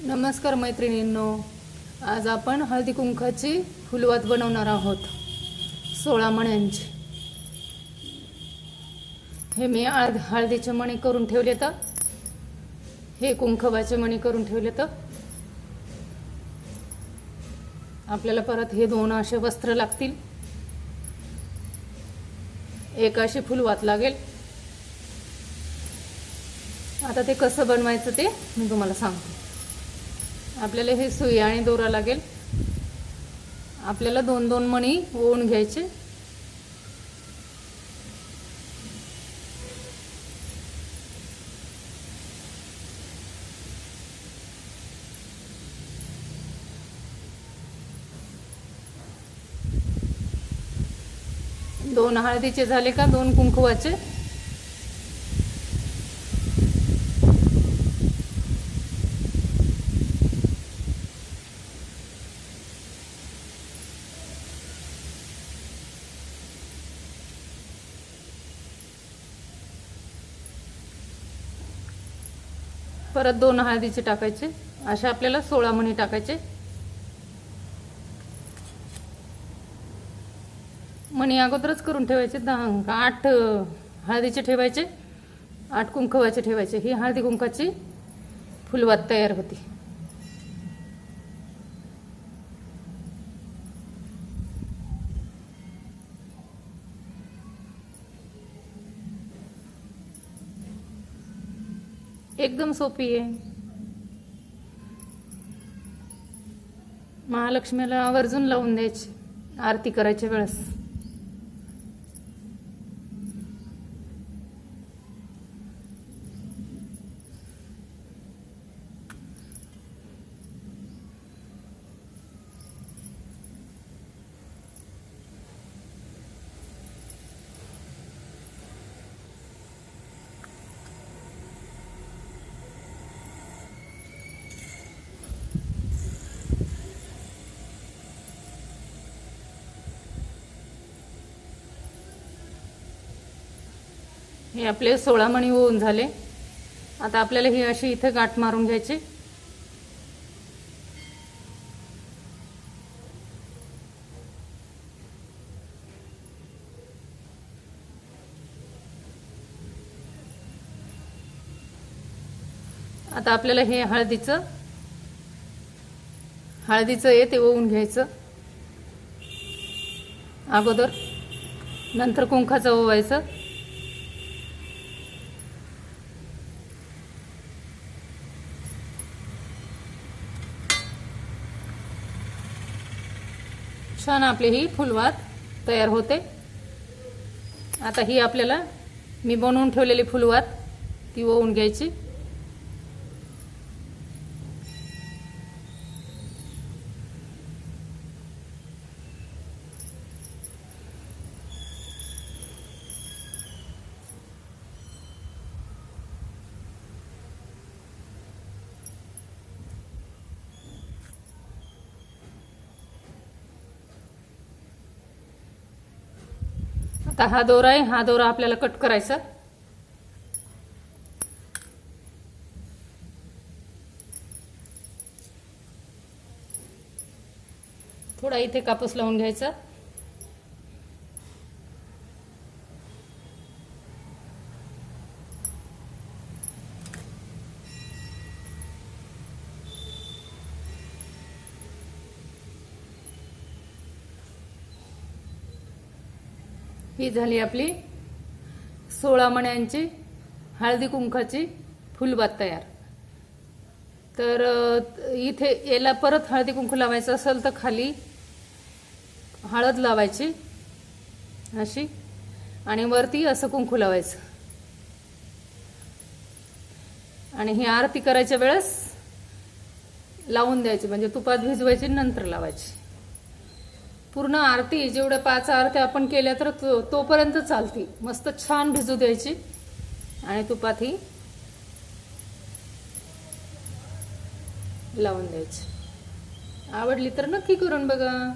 नमस्कार मैत्रिणींनो आज आपण हळदी कुंकाची फुलवात बनवणार आहोत. सोळा मण्यांची. हे मी आज हळदीचे मणी करून ठेवले तर हे कुंकवाचे मणी करून ठेवले तर आपल्याला परत हे दोन असे वस्त्र लागतील. एक अशी फुलवात लागेल. आता ते कसं बनवायचं ते मी तुम्हाला सांगते. आपल्याला हे सुई आणि दोरा लागेल. आपल्याला दोन दोन मणी ओवून घ्यायचे. दोन हळदीचे झाले का? दोन कुंकुवाचे. परत दोन हळदीचे टाकायचे. असे आपल्याला सोळा मणी टाकायचे. मणी अगोदरच करून ठेवायचे. दहा आठ हळदीचे ठेवायचे. आठ कुंकवाचे ठेवायचे. ही हळदी कुंकाची फुलवात तयार होती. एकदम सोपी आहे. महालक्ष्मीला आवर्जून लावून द्यायची. आरती करायच्या वेळेस. हे आपले सोळा मणी होऊन झाले. आता आपल्याला ही अशी इथे गाठ मारून घ्यायची. आता आपल्याला हे हळदीचं हळदीचं आहे ते ओवून घ्यायचं. अगोदर नंतर कुंखाचं ओवायचं. छान आपली ही फुलवात तयार होते. आता ही आपल्याला मी बनवून ठेवलेली फुलवात ती ओवून घ्यायची. आता हा दोरा आहे हा दोरा आपल्याला कट करायचा. थोडा इथे कापूस लावून घ्यायचा. ही झाली आपली सोळा मण्यांची हळदी कुंकाची फुलबात तयार. तर इथे याला परत हळदी कुंकू लावायचं असेल तर खाली हळद लावायची अशी आणि वरती असं कुंकू लावायचं. आणि ही आरती करायच्या वेळेस लावून द्यायची म्हणजे तुपात भिजवायची नंतर लावायची. पूर्ण आरती जेवढ्या पाच आरत्या आपण केल्या तर तो- तोपर्यंत चालती. मस्त छान भिजू द्यायची. आणि तुपात ही लावून द्यायची. आवडली तर नक्की करून बघा.